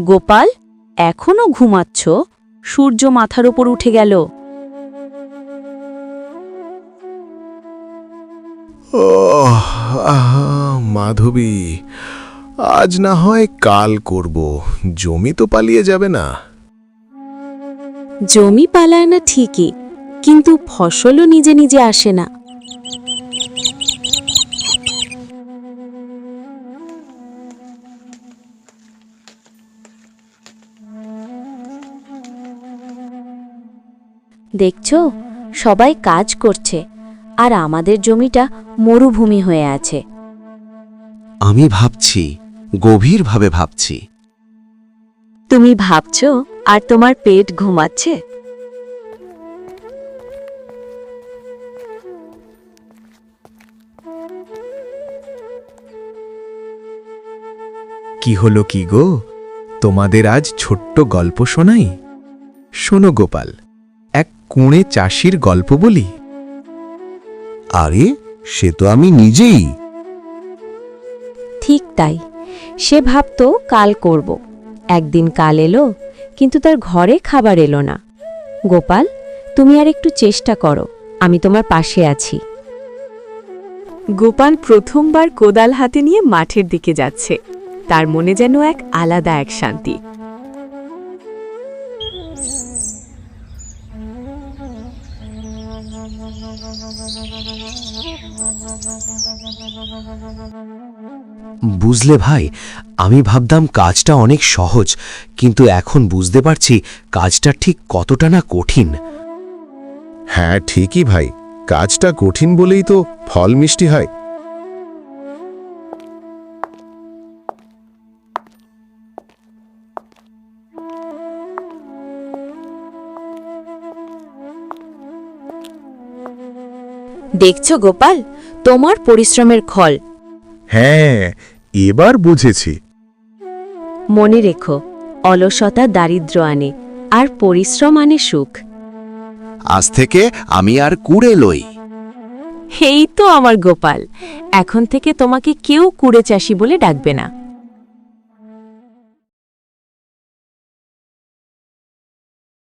গোপাল এখনও ঘুমাচ্ছ? সূর্য মাথার ওপর উঠে গেল। মাধবী আজ না হয় কাল করব। জমি তো পালিয়ে যাবে না। জমি পালায় না ঠিকই কিন্তু ফসলও নিজে নিজে আসে না। দেখছ সবাই কাজ করছে আর আমাদের জমিটা মরুভূমি হয়ে আছে। আমি ভাবছি গভীরভাবে ভাবছি। তুমি ভাবছ আর তোমার পেট ঘুমাচ্ছে? কি হলো কি গো? তোমাদের আজ ছোট্ট গল্প শোনাই? শোনো গোপাল কুঁড়ে চাষির গল্প বলি। আরে সে তো আমি নিজেই। ঠিক তাই। সে ভাবতো কাল করব। একদিন কাল এলো কিন্তু তার ঘরে খাবার এলো না। গোপাল তুমি আর একটু চেষ্টা করো আমি তোমার পাশে আছি। গোপাল প্রথমবার কোদাল হাতে নিয়ে মাঠের দিকে যাচ্ছে। তার মনে যেন এক আলাদা এক শান্তি। বুঝলে ভাই, আমি ভাবতাম কাজটা অনেক সহজ, কিন্তু এখন বুঝতে পারছি কাজটা ঠিক কতটা না কঠিন। হ্যাঁ ঠিকই ভাই। কাজটা কঠিন বলেই তো ফল মিষ্টি হয়। দেখছ গোপাল? তোমার পরিশ্রমের ফল হ্যাঁ এবার বুঝেছি। মনে রেখো অলসতা দারিদ্র আনে আর পরিশ্রম আনে সুখ। আজ থেকে আমি আর কুড়ে লই। এই তো আমার গোপাল। এখন থেকে তোমাকে কেউ কুড়ে চাষি বলে ডাকবে না।